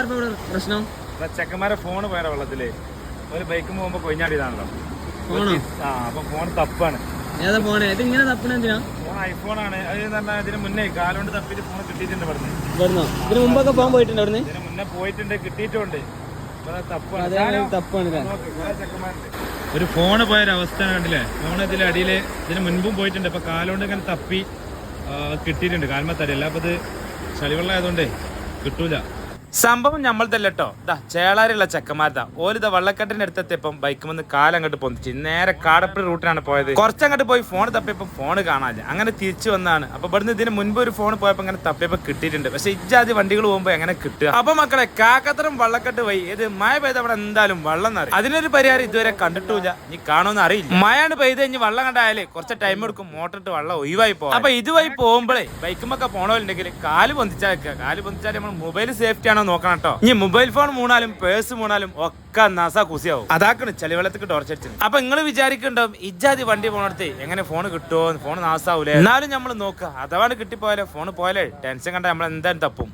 എന്താ ഇവിടെ പ്രശ്നം? ചെക്കന്മാരെ ഫോൺ പോയ വെള്ളത്തിൽ. ഒരു ബൈക്ക് പോകുമ്പോ കൊഞ്ഞാടിയതാണല്ലോ ഫോണോ ആ അപ്പൊ ഫോൺ തപ്പാണ്. ഏതാ ഫോണ് ഇത് ഇങ്ങനെ തപ്പണ എന്തിനാ? ഫോൺ ഐഫോൺ ആണ്. അത് എന്ന് പറഞ്ഞാൽ ഇതിന് മുന്നേ കാലുകൊണ്ട് തപ്പിട്ട് ഫോൺ കിട്ടിയിട്ടുണ്ട് പറഞ്ഞു ഇതിന് മുമ്പൊക്കെ ഫോൺ പോയിട്ടുണ്ട് അവിടുന്ന് ഇതിന് മുന്നേ പോയിട്ടുണ്ട് കിട്ടിയിട്ടുണ്ട്. ഒരു ഫോണ് പോയൊരവസ്ഥ കണ്ടില്ലേ? ഫോൺ ഇതിൽ അടിയിൽ ഇതിന് മുൻപും പോയിട്ടുണ്ട്. ഇപ്പൊ കാലുകൊണ്ട് ഇങ്ങനെ തപ്പി കിട്ടിയിട്ടുണ്ട് കിട്ടിയിട്ടുണ്ട്. കാൽമത്തടിയല്ല അപ്പൊ ഇത് ചളിവെള്ളം ആയതുകൊണ്ടേ കിട്ടൂല. സംഭവം നമ്മൾ തല്ലട്ടോ ഇതാ ചേളാരിയുള്ള ചെക്കന്മാർതാ ഓലിത വള്ളക്കെട്ടിന്റെ അടുത്തെത്തിയപ്പം ബൈക്ക് വന്ന് കാലങ്ങോട്ട് പൊന്തിച്ച്. നേരെ കാടപ്പുഴ റൂട്ടിനാണ് പോയത്. കുറച്ചങ്ങോട്ട് പോയി ഫോൺ തപ്പിയപ്പോൾ ഫോൺ കാണാതെ അങ്ങനെ തിരിച്ചു വന്നാണ് അപ്പൊ ഇവിടുന്ന് ഇതിന് മുൻപ് ഒരു ഫോൺ പോയപ്പോ അങ്ങനെ തപ്പിയപ്പോ കിട്ടിയിട്ടുണ്ട്. പക്ഷെ ഇജാതി വണ്ടികൾ പോകുമ്പോ എങ്ങനെ കിട്ടുക? അപ്പൊ മക്കളെ കാക്കത്തരം വള്ളക്കെട്ട് പോയി. ഇത് മഴ പെയ്ത അവിടെ എന്തായാലും വെള്ളം നിറയും അതിനൊരു പരിഹാരം ഇതുവരെ കണ്ടിട്ടില്ല നീ കാണുമെന്ന് അറിയില്ല. മഴയാണ് പെയ്ത് കഴിഞ്ഞ് വെള്ളം കണ്ടായാലേ കുറച്ച് ടൈം എടുക്കും. മോട്ടർ ഇട്ട് വെള്ളം ഒഴിവായി പോകും അപ്പൊ ഇതുവഴി പോകുമ്പോഴേ ബൈക്കുമൊക്കെ പോണോലുണ്ടെങ്കിൽ കാൽ പൊന്തിച്ചാൽ കാൽ പൊന്തിച്ചാൽ നമ്മൾ മൊബൈൽ സേഫ്റ്റി ആണോ നോക്കണം കേട്ടോ ഇനി മൊബൈൽ ഫോൺ മൂണാലും പേഴ്സ് മൂണാലും ഒക്കെ നസ കുസിയാവും. അതാക്കണ് ചളിവെള്ളത്തിക്ക് ടോർച്ചടിച്ചു അപ്പൊ നിങ്ങൾ വിചാരിക്കുന്നുണ്ടാവും ഇജാതി വണ്ടി പോണടുത്ത് എങ്ങനെ ഫോൺ കിട്ടുമോ ഫോൺ നാസാവൂലേ? എന്നാലും നമ്മൾ നോക്കുക അഥവാണ് കിട്ടിപ്പോയാലോ ഫോൺ പോയാലേ ടെൻഷൻ കണ്ട നമ്മൾ എന്തായാലും തപ്പും.